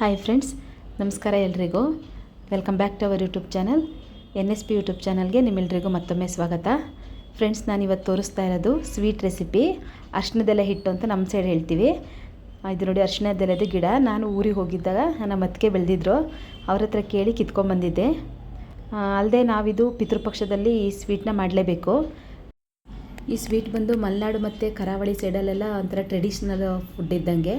Hi friends ನಮಸ್ಕಾರ ಎಲ್ರಿಗೂ. Welcome back to our YouTube channel N S P YouTube ಚಾನಲ್ಗೆ ನಿಮ್ಮೆಲ್ರಿಗೂ ಮತ್ತೊಮ್ಮೆ ಸ್ವಾಗತ. ಫ್ರೆಂಡ್ಸ್ ನಾನು ಇವತ್ತು ತೋರಿಸ್ತಾ ಇರೋದು ಸ್ವೀಟ್ ರೆಸಿಪಿ ಅರ್ಶಿಣದೆಲೆ ಹಿಟ್ಟು ಅಂತ ನಮ್ಮ ಸೈಡ್ ಹೇಳ್ತೀವಿ. ಇದು ನೋಡಿ ಅರ್ಶಿಣದೆಲೆದು ಗಿಡ. ನಾನು ಊರಿಗೆ ಹೋಗಿದ್ದಾಗ ನಮ್ಮ ಅತ್ತಿಗೆ ಬೆಳೆದಿದ್ರು. ಅವ್ರ ಹತ್ರ ಕೇಳಿ ಕಿತ್ಕೊಂಡ್ಬಂದಿದ್ದೆ ಅಲ್ಲದೆ ನಾವಿದು ಪಿತೃಪಕ್ಷದಲ್ಲಿ ಈ ಸ್ವೀಟ್ನ ಮಾಡಲೇಬೇಕು. ಈ ಸ್ವೀಟ್ ಬಂದು ಮಲೆನಾಡು ಮತ್ತು ಕರಾವಳಿ ಸೈಡಲ್ಲೆಲ್ಲ ಒಂಥರ ಟ್ರೆಡಿಷ್ನಲ್ ಫುಡ್ ಇದ್ದಂಗೆ.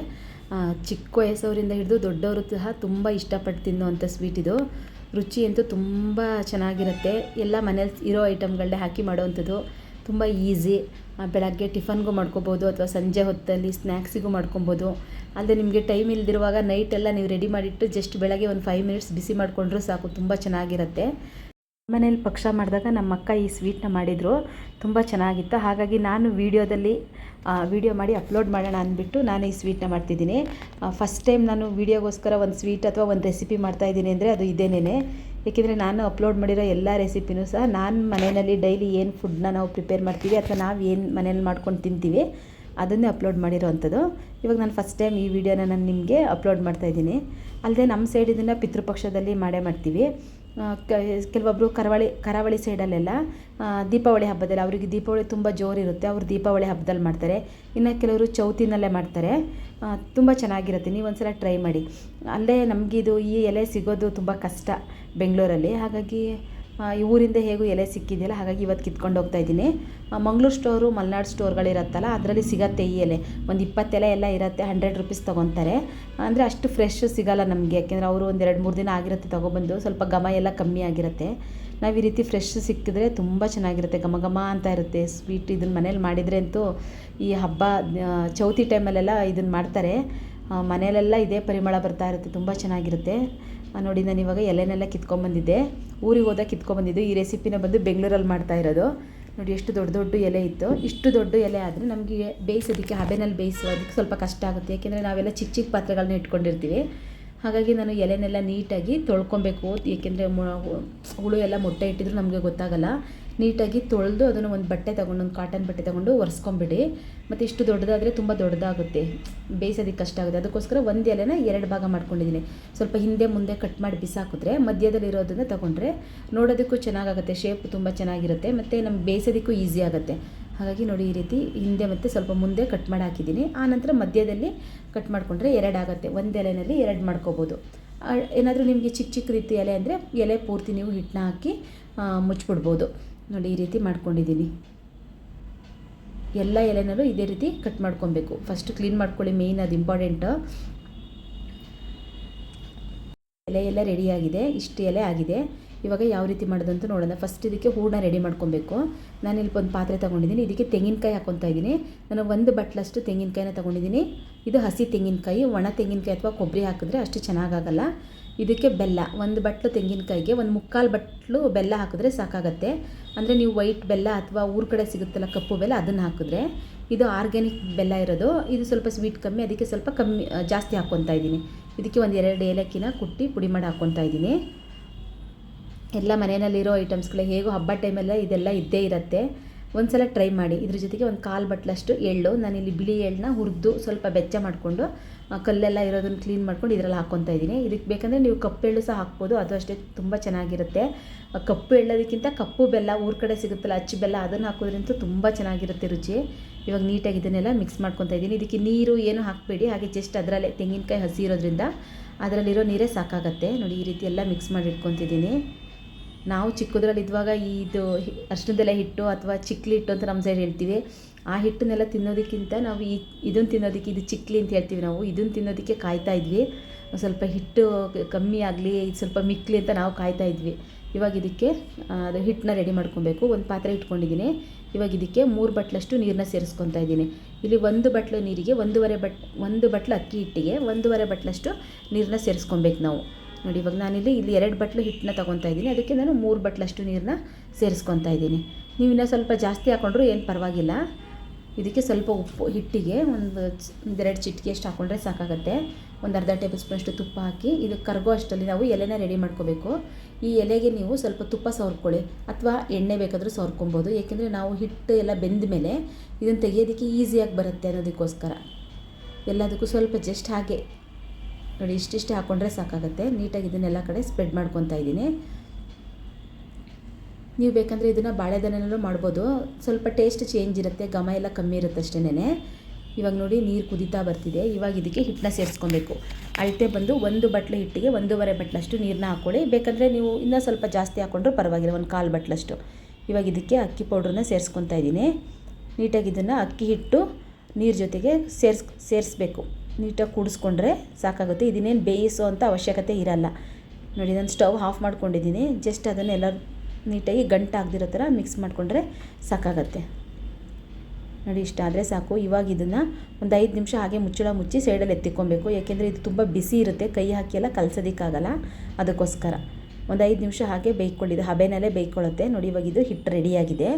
ಚಿಕ್ಕ ವಯಸ್ಸವರಿಂದ ಹಿಡಿದು ದೊಡ್ಡವರು ಸಹ ತುಂಬ ಇಷ್ಟಪಟ್ಟು ತಿನ್ನುವಂಥ ಸ್ವೀಟ್ ಇದು. ರುಚಿ ಅಂತೂ ತುಂಬ ಚೆನ್ನಾಗಿರುತ್ತೆ. ಎಲ್ಲ ಮನೇಲಿ ಇರೋ ಐಟಮ್ಗಳನ್ನೇ ಹಾಕಿ ಮಾಡೋವಂಥದ್ದು ತುಂಬ ಈಸಿ ಬೆಳಗ್ಗೆ ಟಿಫನ್ಗೂ ಮಾಡ್ಕೊಬೋದು ಅಥವಾ ಸಂಜೆ ಹೊತ್ತಲ್ಲಿ ಸ್ನ್ಯಾಕ್ಸಿಗೂ ಮಾಡ್ಕೊಬೋದು. ಅಲ್ಲದೆ ನಿಮಗೆ ಟೈಮ್ ಇಲ್ದಿರುವಾಗ ನೈಟೆಲ್ಲ ನೀವು ರೆಡಿ ಮಾಡಿಟ್ಟು ಜಸ್ಟ್ ಬೆಳಗ್ಗೆ ಒಂದು ಫೈವ್ ಮಿನಿಟ್ಸ್ ಬಿಸಿ ಮಾಡಿಕೊಂಡ್ರೂ ಸಾಕು, ತುಂಬ ಚೆನ್ನಾಗಿರುತ್ತೆ. ಮನೇಲಿ ಪಕ್ಷ ಮಾಡಿದಾಗ ನಮ್ಮ ಅಕ್ಕ ಈ ಸ್ವೀಟ್ನ ಮಾಡಿದರು. ತುಂಬ ಚೆನ್ನಾಗಿತ್ತು. ಹಾಗಾಗಿ ನಾನು ವೀಡಿಯೋದಲ್ಲಿ ವೀಡಿಯೋ ಮಾಡಿ ಅಪ್ಲೋಡ್ ಮಾಡೋಣ ಅಂದ್ಬಿಟ್ಟು ನಾನು ಈ ಸ್ವೀಟ್ನ ಮಾಡ್ತಿದ್ದೀನಿ. ಫಸ್ಟ್ ಟೈಮ್ ನಾನು ವೀಡಿಯೋಗೋಸ್ಕರ ಒಂದು ಸ್ವೀಟ್ ಅಥವಾ ಒಂದು ರೆಸಿಪಿ ಮಾಡ್ತಾಯಿದ್ದೀನಿ ಅಂದರೆ ಅದು ಇದೇನೇ ಏಕೆಂದರೆ ನಾನು ಅಪ್ಲೋಡ್ ಮಾಡಿರೋ ಎಲ್ಲ ರೆಸಿಪಿನೂ ಸಹ ನಾನು ಮನೆಯಲ್ಲಿ ಡೈಲಿ ಏನು ಫುಡ್ನ ನಾವು ಪ್ರಿಪೇರ್ ಮಾಡ್ತೀವಿ ಅಥವಾ ನಾವು ಏನು ಮನೇಲಿ ಮಾಡ್ಕೊಂಡು ತಿಂತೀವಿ, ಅದನ್ನೇ ಅಪ್ಲೋಡ್ ಮಾಡಿರೋ ಅಂಥದ್ದು ಇವಾಗ ನಾನು ಫಸ್ಟ್ ಟೈಮ್ ಈ ವಿಡಿಯೋನ ನಾನು ನಿಮಗೆ ಅಪ್ಲೋಡ್ ಮಾಡ್ತಾಯಿದ್ದೀನಿ ಅಲ್ಲದೆ ನಮ್ಮ ಸೈಡ್ ಇದನ್ನು ಪಿತೃಪಕ್ಷದಲ್ಲಿ ಮಾಡೇ ಮಾಡ್ತೀವಿ. ಕೆಲವೊಬ್ಬರು ಕರಾವಳಿ ಕರಾವಳಿ ಸೈಡಲ್ಲೆಲ್ಲ ದೀಪಾವಳಿ ಹಬ್ಬದಲ್ಲಿ ಅವರಿಗೆ ದೀಪಾವಳಿ ತುಂಬ ಜೋರಿರುತ್ತೆ ಅವರು ದೀಪಾವಳಿ ಹಬ್ಬದಲ್ಲಿ ಮಾಡ್ತಾರೆ. ಇನ್ನು ಕೆಲವರು ಚೌತಿನಲ್ಲೇ ಮಾಡ್ತಾರೆ. ತುಂಬ ಚೆನ್ನಾಗಿರುತ್ತೆ. ನೀವು ಒಂದ್ಸಲ ಟ್ರೈ ಮಾಡಿ. ಅಲ್ಲೇ ನಮಗಿದು ಈ ಎಲೆ ಸಿಗೋದು ತುಂಬ ಕಷ್ಟ ಬೆಂಗಳೂರಲ್ಲಿ. ಹಾಗಾಗಿ ಈ ಊರಿಂದ ಹೇಗೂ ಎಲೆ ಸಿಕ್ಕಿದೆಯಲ್ಲ, ಹಾಗಾಗಿ ಇವತ್ತು ಕಿತ್ಕೊಂಡು ಹೋಗ್ತಾ ಇದ್ದೀನಿ. ಮಂಗ್ಳೂರು ಸ್ಟೋರು ಮಲೆನಾಡು ಸ್ಟೋರ್ಗಳಿರುತ್ತಲ್ಲ ಅದರಲ್ಲಿ ಸಿಗತ್ತೆ ಈ ಎಲೆ. ಒಂದು ಇಪ್ಪತ್ತು ಎಲೆ ಎಲ್ಲ ಇರುತ್ತೆ ಹಂಡ್ರೆಡ್ ರುಪೀಸ್ ತೊಗೊತಾರೆ. ಅಂದರೆ ಅಷ್ಟು ಫ್ರೆಶ್ ಸಿಗಲ್ಲ ನಮಗೆ, ಯಾಕೆಂದರೆ ಅವರು ಒಂದು ಎರಡು ಮೂರು ದಿನ ಆಗಿರುತ್ತೆ ತೊಗೊಬಂದು, ಸ್ವಲ್ಪ ಘಮ ಎಲ್ಲ ಕಮ್ಮಿ ಆಗಿರುತ್ತೆ. ನಾವು ಈ ರೀತಿ ಫ್ರೆಶ್ ಸಿಕ್ಕಿದ್ರೆ ತುಂಬ ಚೆನ್ನಾಗಿರುತ್ತೆ, ಘಮ ಘಮ ಅಂತ ಇರುತ್ತೆ. ಸ್ವೀಟ್ ಇದನ್ನ ಮನೇಲಿ ಮಾಡಿದರೆ ಅಂತೂ ಈ ಹಬ್ಬ ಚೌತಿ ಟೈಮಲ್ಲೆಲ್ಲ ಇದನ್ನು ಮಾಡ್ತಾರೆ. ಮನೆಯಲ್ಲೆಲ್ಲ ಇದೇ ಪರಿಮಳ ಬರ್ತಾ ಇರುತ್ತೆ, ತುಂಬ ಚೆನ್ನಾಗಿರುತ್ತೆ. ನೋಡಿ, ನಾನು ಇವಾಗ ಎಲೆನೆಲ್ಲ ಕಿತ್ಕೊಂಬಂದಿದ್ದೆ ಊರಿಗೆ ಹೋದಾಗ ಕಿತ್ಕೊಂಬಂದಿದ್ದು ಈ ರೆಸಿಪಿನ ಬಂದು ಬೆಂಗಳೂರಲ್ಲಿ ಮಾಡ್ತಾ ಇರೋದು. ನೋಡಿ, ಎಷ್ಟು ದೊಡ್ಡ ದೊಡ್ಡ ಎಲೆ ಇತ್ತು. ಇಷ್ಟು ದೊಡ್ಡ ಎಲೆ ಆದರೆ ನಮಗೆ ಬೇಯಿಸೋದಕ್ಕೆ ಹಬೆನಲ್ಲಿ ಬೇಯಿಸೋದಕ್ಕೆ ಸ್ವಲ್ಪ ಕಷ್ಟ ಆಗುತ್ತೆ. ಯಾಕೆಂದರೆ ನಾವೆಲ್ಲ ಚಿಕ್ಕ ಚಿಕ್ಕ ಪಾತ್ರೆಗಳನ್ನ ಇಟ್ಕೊಂಡಿರ್ತೀವಿ. ಹಾಗಾಗಿ ನಾನು ಎಲೆನೆಲ್ಲ ನೀಟಾಗಿ ತೊಳ್ಕೊಬೇಕು. ಏಕೆಂದರೆ ಹುಳು ಎಲ್ಲ ಮೊಟ್ಟೆ ಇಟ್ಟಿದ್ರು ನಮಗೆ ಗೊತ್ತಾಗಲ್ಲ. ನೀಟಾಗಿ ತೊಳೆದು ಅದನ್ನು ಒಂದು ಬಟ್ಟೆ ತೊಗೊಂಡು, ಒಂದು ಕಾಟನ್ ಬಟ್ಟೆ ತಗೊಂಡು ಒರೆಸ್ಕೊಂಬಿಡಿ. ಮತ್ತು ಇಷ್ಟು ದೊಡ್ಡದಾದರೆ ತುಂಬ ದೊಡ್ಡದಾಗುತ್ತೆ. ಬೇಯಿಸೋದಕ್ಕೆ ಕಷ್ಟ ಆಗುತ್ತೆ. ಅದಕ್ಕೋಸ್ಕರ ಒಂದು ಎಲೆನ ಎರಡು ಭಾಗ ಮಾಡ್ಕೊಂಡಿದ್ದೀನಿ. ಸ್ವಲ್ಪ ಹಿಂದೆ ಮುಂದೆ ಕಟ್ ಮಾಡಿ ಬಿಸಾಕಿದ್ರೆ ಮಧ್ಯದಲ್ಲಿರೋದನ್ನು ತಗೊಂಡ್ರೆ ನೋಡೋದಕ್ಕೂ ಚೆನ್ನಾಗಾಗುತ್ತೆ. ಶೇಪ್ ತುಂಬ ಚೆನ್ನಾಗಿರುತ್ತೆ. ಮತ್ತು ನಮ್ಗೆ ಬೇಯಿಸೋದಕ್ಕೂ ಈಸಿ ಆಗುತ್ತೆ. ಹಾಗಾಗಿ ನೋಡಿ ಈ ರೀತಿ ಹಿಂದೆ ಮತ್ತು ಸ್ವಲ್ಪ ಮುಂದೆ ಕಟ್ ಮಾಡಿ ಹಾಕಿದ್ದೀನಿ. ಆನಂತರ ಮಧ್ಯದಲ್ಲಿ ಕಟ್ ಮಾಡಿಕೊಂಡ್ರೆ ಎರಡು ಆಗುತ್ತೆ. ಒಂದು ಎಲೆನಲ್ಲಿ ಎರಡು ಮಾಡ್ಕೋಬೋದು. ಏನಾದರೂ ನಿಮಗೆ ಚಿಕ್ಕ ಚಿಕ್ಕ ರೀತಿ ಎಲೆ ಅಂದರೆ ಎಲೆ ಪೂರ್ತಿ ನೀವು ಹಿಟ್ಟನ್ನ ಹಾಕಿ ಆ, ಮುಚ್ಚಿಬಿಡ್ಬೋದು ನೋಡಿ ಈ ರೀತಿ ಮಾಡ್ಕೊಂಡಿದ್ದೀನಿ. ಎಲ್ಲ ಎಲೆನಲ್ಲೂ ಇದೇ ರೀತಿ ಕಟ್ ಮಾಡ್ಕೊಬೇಕು. ಫಸ್ಟ್ ಕ್ಲೀನ್ ಮಾಡ್ಕೊಳ್ಳಿ ಮೇಯ್ನ್ ಅದು ಇಂಪಾರ್ಟೆಂಟ್ ಎಲೆ ಎಲ್ಲ ರೆಡಿಯಾಗಿದೆ ಇಷ್ಟು ಎಲೆ ಆಗಿದೆ. ಇವಾಗ ಯಾವ ರೀತಿ ಮಾಡೋದಂತ ನೋಡೋಣ. ಫಸ್ಟ್ ಇದಕ್ಕೆ ಹೂರಣ ರೆಡಿ ಮಾಡ್ಕೊಬೇಕು. ನಾನು ಇಲ್ಲಿ ಒಂದು ಪಾತ್ರೆ ತೊಗೊಂಡಿದ್ದೀನಿ. ಇದಕ್ಕೆ ತೆಂಗಿನಕಾಯಿ ಹಾಕ್ಕೊತಾ ಇದ್ದೀನಿ ನಾನು ಒಂದು ಬಟ್ಲಷ್ಟು ತೆಂಗಿನಕಾಯಿನ ತೊಗೊಂಡಿದ್ದೀನಿ. ಇದು ಹಸಿ ತೆಂಗಿನಕಾಯಿ, ಒಣ ತೆಂಗಿನಕಾಯಿ ಅಥವಾ ಕೊಬ್ಬರಿ ಹಾಕಿದ್ರೆ ಅಷ್ಟು ಚೆನ್ನಾಗಾಗಲ್ಲ. ಇದಕ್ಕೆ ಬೆಲ್ಲ, ಒಂದು ಬಟ್ಲು ತೆಂಗಿನಕಾಯಿಗೆ ಒಂದು ಮುಕ್ಕಾಲು ಬಟ್ಲು ಬೆಲ್ಲ ಹಾಕಿದ್ರೆ ಸಾಕಾಗತ್ತೆ. ಅಂದರೆ ನೀವು ವೈಟ್ ಬೆಲ್ಲ ಅಥವಾ ಊರ ಕಡೆ ಸಿಗುತ್ತಲ್ಲ ಕಪ್ಪು ಬೆಲ್ಲ, ಅದನ್ನು ಹಾಕಿದ್ರೆ ಇದು ಆರ್ಗ್ಯಾನಿಕ್ ಬೆಲ್ಲ ಇರೋದು. ಇದು ಸ್ವಲ್ಪ ಸ್ವೀಟ್ ಕಮ್ಮಿ, ಅದಕ್ಕೆ ಸ್ವಲ್ಪ ಕಮ್ಮಿ, ಜಾಸ್ತಿ ಹಾಕ್ಕೊತಾ ಇದ್ದೀನಿ ಇದಕ್ಕೆ ಒಂದು ಎರಡು ಏಲಕ್ಕಿನ ಕುಟ್ಟಿ ಪುಡಿ ಮಾಡಿ ಹಾಕ್ಕೊತಾ ಇದ್ದೀನಿ ಎಲ್ಲ ಮನೆಯಲ್ಲಿರೋ ಐಟಮ್ಸ್ಗಳೇ ಹೇಗೋ ಹಬ್ಬ ಟೈಮೆಲ್ಲ ಇದೆಲ್ಲ ಇದ್ದೇ ಇರುತ್ತೆ. ಒಂದು ಸಲ ಟ್ರೈ ಮಾಡಿ. ಇದ್ರ ಜೊತೆಗೆ ಒಂದು ಕಾಲು ಬಟ್ಲಷ್ಟು ಎಳ್ಳು, ನಾನಿಲ್ಲಿ ಬಿಳಿ ಎಳ್ಳನ್ನ ಹುರಿದು ಸ್ವಲ್ಪ ಬೆಚ್ಚ ಮಾಡಿಕೊಂಡು ಕಲ್ಲೆಲ್ಲ ಇರೋದನ್ನು ಕ್ಲೀನ್ ಮಾಡ್ಕೊಂಡು ಇದರಲ್ಲಿ ಹಾಕ್ಕೊತಾ ಇದ್ದೀನಿ. ಇದಕ್ಕೆ ಬೇಕಂದರೆ ನೀವು ಕಪ್ಪು ಎಳ್ಳು ಸಹ ಹಾಕ್ಬೋದು. ಅದು ಅಷ್ಟೇ ತುಂಬ ಚೆನ್ನಾಗಿರುತ್ತೆ. ಕಪ್ಪು ಎಳ್ಳೋದಕ್ಕಿಂತ ಕಪ್ಪು ಬೆಲ್ಲ ಊರ ಕಡೆ ಸಿಗುತ್ತಲ್ಲ, ಅಚ್ಚು ಬೆಲ್ಲ ಅದನ್ನು ಹಾಕೋದ್ರಿಂದ ತುಂಬ ಚೆನ್ನಾಗಿರುತ್ತೆ ರುಚಿ. ಇವಾಗ ನೀಟಾಗಿ ಇದನ್ನೆಲ್ಲ ಮಿಕ್ಸ್ ಮಾಡ್ಕೊತಾ ಇದ್ದೀನಿ. ಇದಕ್ಕೆ ನೀರು ಏನು ಹಾಕಬೇಡಿ. ಹಾಗೆ ಜಸ್ಟ್ ಅದರಲ್ಲೇ ತೆಂಗಿನಕಾಯಿ ಹಸಿ ಇರೋದ್ರಿಂದ ಅದರಲ್ಲಿರೋ ನೀರೇ ಸಾಕಾಗತ್ತೆ. ನೋಡಿ ಈ ರೀತಿ ಎಲ್ಲ ಮಿಕ್ಸ್ ಮಾಡಿ ಇಟ್ಕೊತಿದ್ದೀನಿ ನಾವು ಚಿಕ್ಕದ್ರಲ್ಲಿ ಇದ್ದಾಗ ಇದು ಅರ್ಶಿಣದೆಲೆ ಹಿಟ್ಟು ಅಥವಾ ಚಿಕ್ಲಿ ಹಿಟ್ಟು ಅಂತ ನಮ್ಮ ಸೈಡ್ ಹೇಳ್ತೀವಿ. ಆ ಹಿಟ್ಟನ್ನೆಲ್ಲ ತಿನ್ನೋದಕ್ಕಿಂತ ನಾವು ಈ ಇದನ್ನು ತಿನ್ನೋದಕ್ಕೆ ಇದು ಚಿಕ್ಲಿ ಅಂತ ಹೇಳ್ತೀವಿ ನಾವು. ಇದನ್ನು ತಿನ್ನೋದಕ್ಕೆ ಕಾಯ್ತಾ ಇದ್ವಿ. ಸ್ವಲ್ಪ ಹಿಟ್ಟು ಕಮ್ಮಿ ಆಗಲಿ, ಇದು ಸ್ವಲ್ಪ ಮಿಕ್ಲಿ ಅಂತ ನಾವು ಕಾಯ್ತಾ ಇದ್ವಿ. ಇವಾಗ ಇದಕ್ಕೆ ಅದು ಹಿಟ್ಟನ್ನ ರೆಡಿ ಮಾಡ್ಕೊಬೇಕು. ಒಂದು ಪಾತ್ರೆ ಇಟ್ಕೊಂಡಿದ್ದೀನಿ. ಇವಾಗ ಇದಕ್ಕೆ ಮೂರು ಬಟ್ಲಷ್ಟು ನೀರನ್ನ ಸೇರಿಸ್ಕೊತಾ ಇದ್ದೀನಿ. ಇಲ್ಲಿ ಒಂದು ಬಟ್ಲು ನೀರಿಗೆ ಒಂದೂವರೆ ಬಟ್, ಒಂದು ಬಟ್ಲು ಅಕ್ಕಿ ಹಿಟ್ಟಿಗೆ, ಒಂದೂವರೆ ಬಟ್ಲಷ್ಟು ನೀರನ್ನ ಸೇರಿಸ್ಕೊಬೇಕು ನಾವು. ನೋಡಿ, ಇವಾಗ ನಾನಿಲ್ಲಿ ಇಲ್ಲಿ ಎರಡು ಬಟ್ಲು ಹಿಟ್ಟನ್ನ ತೊಗೊತಾ ಇದ್ದೀನಿ. ಅದಕ್ಕೆ ನಾನು ಮೂರು ಬಟ್ಲಷ್ಟು ನೀರನ್ನ ಸೇರಿಸ್ಕೊತಾ ಇದ್ದೀನಿ. ನೀವು ಇನ್ನೂ ಸ್ವಲ್ಪ ಜಾಸ್ತಿ ಹಾಕೊಂಡ್ರು ಏನು ಪರವಾಗಿಲ್ಲ. ಇದಕ್ಕೆ ಸ್ವಲ್ಪ ಉಪ್ಪು, ಹಿಟ್ಟಿಗೆ ಒಂದು ಒಂದೆರಡು ಚಿಟಿಕೆ ಅಷ್ಟು ಹಾಕೊಂಡ್ರೆ ಸಾಕಾಗುತ್ತೆ. ಒಂದು ಅರ್ಧ ಟೇಬಲ್ ಸ್ಪೂನಷ್ಟು ತುಪ್ಪ ಹಾಕಿ, ಇದು ಕರ್ಗೋ ಅಷ್ಟರಲ್ಲಿ ನಾವು ಎಲೆನ ರೆಡಿ ಮಾಡ್ಕೋಬೇಕು. ಈ ಎಲೆಗೆ ನೀವು ಸ್ವಲ್ಪ ತುಪ್ಪ ಸವರ್ಕೊಳ್ಳಿ, ಅಥವಾ ಎಣ್ಣೆ ಬೇಕಾದರೂ ಸವರ್ಕೊಬೋದು. ಏಕೆಂದರೆ ನಾವು ಹಿಟ್ಟು ಎಲ್ಲ ಬೆಂದ ಮೇಲೆ ಇದನ್ನು ತೆಗೆಯೋದಕ್ಕೆ ಈಸಿಯಾಗಿ ಬರುತ್ತೆ ಅನ್ನೋದಕ್ಕೋಸ್ಕರ. ಎಲ್ಲದಕ್ಕೂ ಸ್ವಲ್ಪ ಜಸ್ಟ್ ಹಾಗೆ ನೋಡಿ, ಇಷ್ಟಿಷ್ಟೇ ಹಾಕ್ಕೊಂಡ್ರೆ ಸಾಕಾಗುತ್ತೆ. ನೀಟಾಗಿ ಇದನ್ನೆಲ್ಲ ಕಡೆ ಸ್ಪ್ರೆಡ್ ಮಾಡ್ಕೊತಾ ಇದ್ದೀನಿ. ನೀವು ಬೇಕಂದರೆ ಇದನ್ನು ಬಾಳೆದನಲ್ಲೂ ಮಾಡ್ಬೋದು. ಸ್ವಲ್ಪ ಟೇಸ್ಟ್ ಚೇಂಜ್ ಇರುತ್ತೆ, ಘಮ ಎಲ್ಲ ಕಮ್ಮಿ ಇರುತ್ತೆ ಅಷ್ಟೇನೆ ಇವಾಗ ನೋಡಿ, ನೀರು ಕುದೀತಾ ಬರ್ತಿದೆ. ಇವಾಗ ಇದಕ್ಕೆ ಹಿಟ್ಟನ್ನ ಸೇರಿಸ್ಕೊಬೇಕು. ಅಳತೆ ಬಂದು ಒಂದು ಬಟ್ಲು ಹಿಟ್ಟಿಗೆ ಒಂದೂವರೆ ಬಟ್ಲಷ್ಟು ನೀರನ್ನ ಹಾಕ್ಕೊಳ್ಳಿ ಬೇಕಂದರೆ ನೀವು ಇನ್ನೂ ಸ್ವಲ್ಪ ಜಾಸ್ತಿ ಹಾಕ್ಕೊಂಡ್ರೂ ಪರವಾಗಿಲ್ಲ, ಒಂದು ಕಾಲು ಬಟ್ಲಷ್ಟು. ಇವಾಗ ಇದಕ್ಕೆ ಅಕ್ಕಿ ಪೌಡ್ರನ್ನ ಸೇರಿಸ್ಕೊತಾ ಇದ್ದೀನಿ. ನೀಟಾಗಿ ಇದನ್ನು ಅಕ್ಕಿ ಹಿಟ್ಟು ನೀರು ಜೊತೆಗೆ ಸೇರ್ಸ್, ಸೇರಿಸ್ಬೇಕು. ನೀಟಾಗಿ ಕೂಡಿಸ್ಕೊಂಡ್ರೆ ಸಾಕಾಗುತ್ತೆ. ಇದನ್ನೇನು ಬೇಯಿಸೋ ಅಂತ ಅವಶ್ಯಕತೆ ಇರಲ್ಲ. ನೋಡಿ ನಾನು ಸ್ಟವ್ ಆಫ್ ಮಾಡ್ಕೊಂಡಿದ್ದೀನಿ. ಜಸ್ಟ್ ಅದನ್ನೆಲ್ಲ ನೀಟಾಗಿ ಗಂಟು ಆಗದಿರೋ ಥರ ಮಿಕ್ಸ್ ಮಾಡಿಕೊಂಡ್ರೆ ಸಾಕಾಗತ್ತೆ. ನೋಡಿ, ಇಷ್ಟ ಆದರೆ ಸಾಕು. ಇವಾಗ ಇದನ್ನು ಒಂದು ಐದು ನಿಮಿಷ ಹಾಗೆ ಮುಚ್ಚಳ ಮುಚ್ಚಿ ಸೈಡಲ್ಲಿ ಎತ್ತಿಕೊಬೇಕು. ಯಾಕೆಂದರೆ ಇದು ತುಂಬ ಬಿಸಿ ಇರುತ್ತೆ. ಕೈ ಹಾಕಿ ಎಲ್ಲ ಕಲಸೋದಕ್ಕಾಗಲ್ಲ. ಅದಕ್ಕೋಸ್ಕರ. ಒಂದು ಐದು ನಿಮಿಷ ಹಾಗೆ ಬೇಯ್ಕೊಂಡಿದೆ ಹಬೆನಲ್ಲೇ ಬೇಯ್ಕೊಳ್ಳುತ್ತೆ. ನೋಡಿ, ಇವಾಗ ಇದು ಹಿಟ್ಟು ರೆಡಿಯಾಗಿದೆ.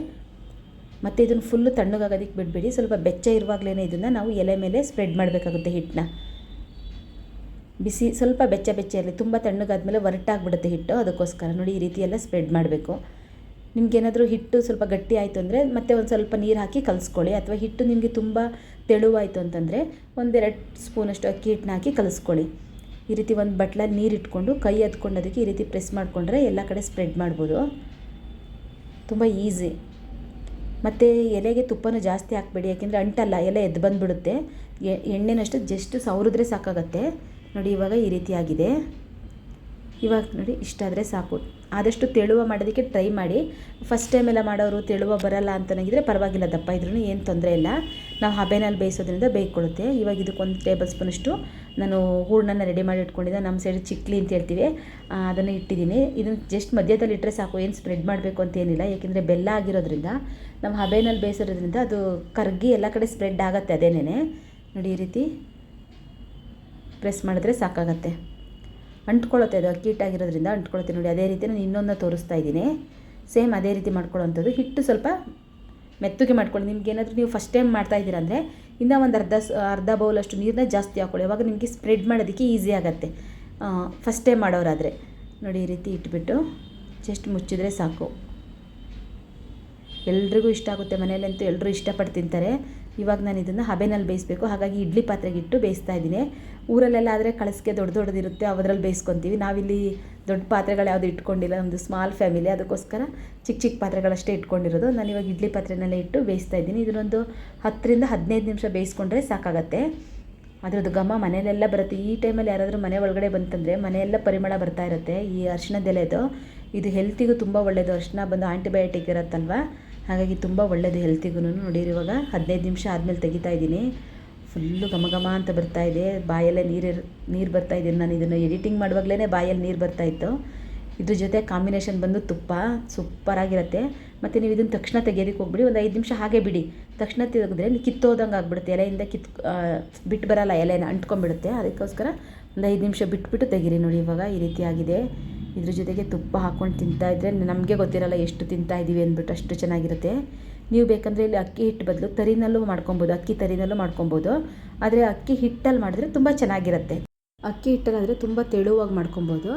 ಮತ್ತು ಇದನ್ನು ಫುಲ್ಲು ತಣ್ಣಗಾಗೋದಕ್ಕೆ ಬಿಡಬೇಡಿ. ಸ್ವಲ್ಪ ಬೆಚ್ಚ ಇರುವಾಗಲೇ ಇದನ್ನು ನಾವು ಎಲೆ ಮೇಲೆ ಸ್ಪ್ರೆಡ್ ಮಾಡಬೇಕಾಗುತ್ತೆ ಹಿಟ್ಟನ್ನ. ಬಿಸಿ, ಸ್ವಲ್ಪ ಬೆಚ್ಚ ಬೆಚ್ಚ ಇರಲಿ, ತುಂಬ ತಣ್ಣಗಾದ್ಮೇಲೆ ಒರಟಾಗ್ಬಿಡುತ್ತೆ ಹಿಟ್ಟು. ಅದಕ್ಕೋಸ್ಕರ ನೋಡಿ ಈ ರೀತಿ ಎಲ್ಲ ಸ್ಪ್ರೆಡ್ ಮಾಡಬೇಕು. ನಿಮಗೇನಾದರೂ ಹಿಟ್ಟು ಸ್ವಲ್ಪ ಗಟ್ಟಿ ಆಯಿತು ಅಂದರೆ ಮತ್ತೆ ಒಂದು ಸ್ವಲ್ಪ ನೀರು ಹಾಕಿ ಕಲಿಸ್ಕೊಳ್ಳಿ. ಅಥವಾ ಹಿಟ್ಟು ನಿಮಗೆ ತುಂಬ ತೆಳುವಾಯಿತು ಅಂತಂದರೆ ಒಂದೆರಡು ಸ್ಪೂನಷ್ಟು ಅಕ್ಕಿ ಹಿಟ್ಟನ್ನ ಹಾಕಿ ಕಲಿಸ್ಕೊಳ್ಳಿ. ಈ ರೀತಿ ಒಂದು ಬಟ್ಲಲ್ಲಿ ನೀರು ಇಟ್ಕೊಂಡು ಕೈ ಅದಕ್ಕೆ ಈ ರೀತಿ ಪ್ರೆಸ್ ಮಾಡಿಕೊಂಡ್ರೆ ಎಲ್ಲ ಕಡೆ ಸ್ಪ್ರೆಡ್ ಮಾಡ್ಬೋದು. ತುಂಬ ಈಸಿ ಮತ್ತು ಎಲೆಗೆ ತುಪ್ಪನೂ ಜಾಸ್ತಿ ಹಾಕಬೇಡಿ, ಯಾಕೆಂದರೆ ಅಂಟಲ್ಲ, ಎಲೆ ಎದ್ದು ಬಂದುಬಿಡುತ್ತೆ. ಎಣ್ಣೆನಷ್ಟು ಜಸ್ಟ್ ಸವರಿದ್ರೆ ಸಾಕಾಗತ್ತೆ. ನೋಡಿ, ಇವಾಗ ಈ ರೀತಿಯಾಗಿದೆ ಇವಾಗ ನೋಡಿ ಇಷ್ಟಾದರೆ ಸಾಕು. ಆದಷ್ಟು ತೆಳುವ ಮಾಡೋದಕ್ಕೆ ಟ್ರೈ ಮಾಡಿ. ಫಸ್ಟ್ ಟೈಮ್ ಎಲ್ಲ ಮಾಡೋರು ತೆಳುವ ಬರಲ್ಲ ಅಂತನಾಗಿದ್ದರೆ ಪರವಾಗಿಲ್ಲ ದಪ್ಪ ಇದ್ರೂ ಏನು ತೊಂದರೆ ಇಲ್ಲ. ನಾವು ಹಬೆನಲ್ಲಿ ಬೇಯಿಸೋದ್ರಿಂದ ಬೇಯ್ಕೊಳ್ಳುತ್ತೆ ಇವಾಗ ಇದಕ್ಕೊಂದು ಟೇಬಲ್ ಸ್ಪೂನಷ್ಟು ನಾನು ಹೂರ್ಣನ ರೆಡಿ ಮಾಡಿ ಇಟ್ಕೊಂಡಿದ್ದೆ. ನಮ್ಮ ಸೈಡ್ ಚಿಕ್ಲಿ ಅಂತ ಹೇಳ್ತೀವಿ. ಅದನ್ನು ಇಟ್ಟಿದ್ದೀನಿ. ಇದನ್ನು ಜಸ್ಟ್ ಮಧ್ಯದಲ್ಲಿ ಇಟ್ಟರೆ ಸಾಕು. ಏನು ಸ್ಪ್ರೆಡ್ ಮಾಡಬೇಕು ಅಂತ ಏನಿಲ್ಲ. ಏಕೆಂದರೆ ಬೆಲ್ಲ ಆಗಿರೋದ್ರಿಂದ ನಾವು ಹಬೆನಲ್ಲಿ ಬೇಯಿಸೋದ್ರಿಂದ ಅದು ಕರ್ಗಿ ಎಲ್ಲ ಕಡೆ ಸ್ಪ್ರೆಡ್ ಆಗುತ್ತೆ ಅದೇನೇ ನೋಡಿ ಈ ರೀತಿ ಪ್ರೆಸ್ ಮಾಡಿದ್ರೆ ಸಾಕಾಗತ್ತೆ. ಅಂಟ್ಕೊಳ್ಳುತ್ತೆ ಅದು. ಅಕ್ಕಿ ಹಿಟ್ಟಾಗಿರೋದ್ರಿಂದ ಅಂಟ್ಕೊಳ್ಳುತ್ತೆ ನೋಡಿ. ಅದೇ ರೀತಿ ನಾನು ಇನ್ನೊಂದು ತೋರಿಸ್ತಾ ಇದ್ದೀನಿ. ಸೇಮ್ ಅದೇ ರೀತಿ ಮಾಡ್ಕೊಳ್ಳೋವಂಥದ್ದು. ಹಿಟ್ಟು ಸ್ವಲ್ಪ ಮೆತ್ತಗೆ ಮಾಡ್ಕೊಳ್ಳಿ. ನಿಮ್ಗೆ ಏನಾದರೂ ನೀವು ಫಸ್ಟ್ ಟೈಮ್ ಮಾಡ್ತಾ ಇದ್ದೀರಾ ಅಂದರೆ, ಇನ್ನೂ ಒಂದು ಅರ್ಧ ಅರ್ಧ ಬೌಲಷ್ಟು ನೀರನ್ನ ಜಾಸ್ತಿ ಹಾಕ್ಕೊಳ್ಳಿ ಅವಾಗ ನಿಮಗೆ ಸ್ಪ್ರೆಡ್ ಮಾಡೋದಕ್ಕೆ ಈಸಿ ಆಗುತ್ತೆ. ಫಸ್ಟ್ ಟೈಮ್ ಮಾಡೋರಾದರೆ. ನೋಡಿ ಈ ರೀತಿ ಇಟ್ಬಿಟ್ಟು ಜಸ್ಟ್ ಮುಚ್ಚಿದ್ರೆ ಸಾಕು. ಎಲ್ರಿಗೂ ಇಷ್ಟ ಆಗುತ್ತೆ ಮನೆಯಲ್ಲಂತೂ ಎಲ್ಲರೂ ಇಷ್ಟಪಟ್ಟು ತಿಂತಾರೆ. ಇವಾಗ ನಾನು ಇದನ್ನು ಹಬೆನಲ್ಲಿ ಬೇಯಿಸಬೇಕು. ಹಾಗಾಗಿ ಇಡ್ಲಿ ಪಾತ್ರೆಗೆ ಇಟ್ಟು ಬೇಯಿಸ್ತಾ ಇದ್ದೀನಿ. ಊರಲ್ಲೆಲ್ಲ ಆದರೆ ಕಳಸ್ಗೆ ದೊಡ್ಡ ದೊಡ್ಡದಿರುತ್ತೆ ಅದರಲ್ಲಿ ಬೇಯಿಸ್ಕೊತೀವಿ. ನಾವಿಲ್ಲಿ ದೊಡ್ಡ ಪಾತ್ರೆಗಳು ಯಾವುದು ಇಟ್ಕೊಂಡಿಲ್ಲ ನಮ್ಮದು ಸ್ಮಾಲ್ ಫ್ಯಾಮಿಲಿ ಅದಕ್ಕೋಸ್ಕರ ಚಿಕ್ಕ ಚಿಕ್ಕ ಪಾತ್ರೆಗಳಷ್ಟೇ ಇಟ್ಕೊಂಡಿರೋದು. ನಾನು ಇವಾಗ ಇಡ್ಲಿ ಪಾತ್ರೆನಲ್ಲೇ ಇಟ್ಟು ಬೇಯಿಸ್ತಾ ಇದ್ದೀನಿ. ಇದನ್ನೊಂದು ಹತ್ತರಿಂದ ಹದಿನೈದು ನಿಮಿಷ ಬೇಯಿಸ್ಕೊಂಡ್ರೆ ಸಾಕಾಗತ್ತೆ. ಅದರದ್ದು ಘಮ ಮನೆಯಲ್ಲೆಲ್ಲ ಬರುತ್ತೆ. ಈ ಟೈಮಲ್ಲಿ ಯಾರಾದರೂ ಮನೆ ಒಳಗಡೆ ಬಂತಂದರೆ ಮನೆಯೆಲ್ಲ ಪರಿಮಳ ಬರ್ತಾ ಇರುತ್ತೆ. ಈ ಅರಿಶಿಣದೆಲೆದು ಇದು ಹೆಲ್ತಿಗೂ ತುಂಬ ಒಳ್ಳೆಯದು ಅರಿಶಿನ ಬಂದು ಆ್ಯಂಟಿಬಯೋಟಿಕ್ ಇರುತ್ತಲ್ವ? ಹಾಗಾಗಿ ತುಂಬ ಒಳ್ಳೆಯದು ಹೆಲ್ತಿಗೂ ನೋಡಿರಿ ಇವಾಗ. ಹದಿನೈದು ನಿಮಿಷ ಆದಮೇಲೆ ತೆಗಿತಾ ಇದ್ದೀನಿ. ಫುಲ್ಲು ಘಮ ಘಮ ಅಂತ ಬರ್ತಾ ಇದೆ. ಬಾಯಲ್ಲೇ ನೀರು ನೀರು ಬರ್ತಾ ಇದೆ. ನಾನು ಇದನ್ನು ಎಡಿಟಿಂಗ್ ಮಾಡುವಾಗಲೇ ಬಾಯಲ್ಲಿ ನೀರು ಬರ್ತಾ ಇತ್ತು. ಇದ್ರ ಜೊತೆ ಕಾಂಬಿನೇಷನ್ ಬಂದು ತುಪ್ಪ. ಸೂಪರಾಗಿರುತ್ತೆ ಮತ್ತು ನೀವು ಇದನ್ನು ತಕ್ಷಣ ತೆಗಿಯೋದಕ್ಕೆ ಹೋಗ್ಬಿಡಿ. ಒಂದು ಐದು ನಿಮಿಷ ಹಾಗೆ ಬಿಡಿ. ತಕ್ಷಣ ತೆಗೆದ್ರೆ ಕಿತ್ತೋದಂಗೆ ಆಗ್ಬಿಡುತ್ತೆ. ಎಲೆಯಿಂದ ಕಿತ್ ಬಿಟ್ಟು ಬರಲ್ಲ. ಎಲೆನ ಅಂಟ್ಕೊಂಡ್ಬಿಡುತ್ತೆ. ಅದಕ್ಕೋಸ್ಕರ ಒಂದು ಐದು ನಿಮಿಷ ಬಿಟ್ಬಿಟ್ಟು ತೆಗೀರಿ ನೋಡಿ. ಇವಾಗ ಈ ರೀತಿ ಆಗಿದೆ. ಇದ್ರ ಜೊತೆಗೆ ತುಪ್ಪ ಹಾಕ್ಕೊಂಡು ತಿಂತಾಯಿದ್ರೆ ನಮಗೆ ಗೊತ್ತಿರಲ್ಲ ಎಷ್ಟು ತಿಂತಾ ಇದ್ದೀವಿ ಅಂದ್ಬಿಟ್ಟು ಅಷ್ಟು ಚೆನ್ನಾಗಿರುತ್ತೆ. ನೀವು ಬೇಕಂದರೆ ಇಲ್ಲಿ ಅಕ್ಕಿ ಹಿಟ್ಟು ಬದಲು ತರಿನಲ್ಲೂ ಮಾಡ್ಕೊಬೋದು, ಅಕ್ಕಿ ತರಿನಲ್ಲೂ ಮಾಡ್ಕೊಬೋದು. ಆದರೆ ಅಕ್ಕಿ ಹಿಟ್ಟಲ್ಲಿ ಮಾಡಿದ್ರೆ ತುಂಬ ಚೆನ್ನಾಗಿರುತ್ತೆ. ಅಕ್ಕಿ ಹಿಟ್ಟಲ್ಲಾದರೆ ತುಂಬ ತೆಳುವಾಗಿ ಮಾಡ್ಕೊಬೋದು.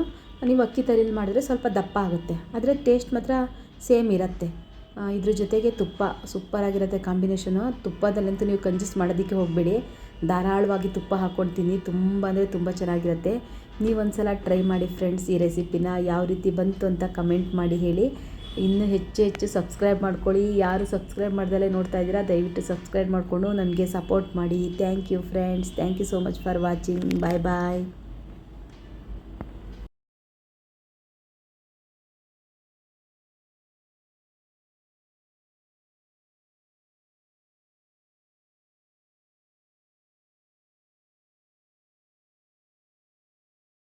ನೀವು ಅಕ್ಕಿ ತರಿಲಿ ಮಾಡಿದ್ರೆ ಸ್ವಲ್ಪ ದಪ್ಪ ಆಗುತ್ತೆ. ಆದರೆ ಟೇಸ್ಟ್ ಮಾತ್ರ ಸೇಮ್ ಇರುತ್ತೆ. ಇದ್ರ ಜೊತೆಗೆ ತುಪ್ಪ ಸೂಪರಾಗಿರುತ್ತೆ ಕಾಂಬಿನೇಷನು. ತುಪ್ಪದಲ್ಲಂತೂ ನೀವು ಕಂಜೂಸ್ ಮಾಡೋದಕ್ಕೆ ಹೋಗಬೇಡಿ. ಧಾರಾಳವಾಗಿ ತುಪ್ಪ ಹಾಕ್ಕೊಳ್ತೀನಿ ತುಂಬ ಅಂದರೆ ತುಂಬ ಚೆನ್ನಾಗಿರುತ್ತೆ. ನೀವು ಒಂದು ಸಲ ಟ್ರೈ ಮಾಡಿ ಫ್ರೆಂಡ್ಸ್ ಈ ರೆಸಿಪಿನ ಯಾವ ರೀತಿ ಬಂತು ಅಂತ ಕಮೆಂಟ್ ಮಾಡಿ ಹೇಳಿ. ಇನ್ನೂ ಹೆಚ್ಚು ಹೆಚ್ಚು ಸಬ್ಸ್ಕ್ರೈಬ್ ಮಾಡ್ಕೊಳ್ಳಿ. ಯಾರು ಸಬ್ಸ್ಕ್ರೈಬ್ ಮಾಡ್ದಲೇ ನೋಡ್ತಾ ಇದ್ದೀರಾ, ದಯವಿಟ್ಟು ಸಬ್ಸ್ಕ್ರೈಬ್ ಮಾಡಿಕೊಂಡು ನನಗೆ ಸಪೋರ್ಟ್ ಮಾಡಿ. Thank you friends. Thank you so much for watching. Bye bye.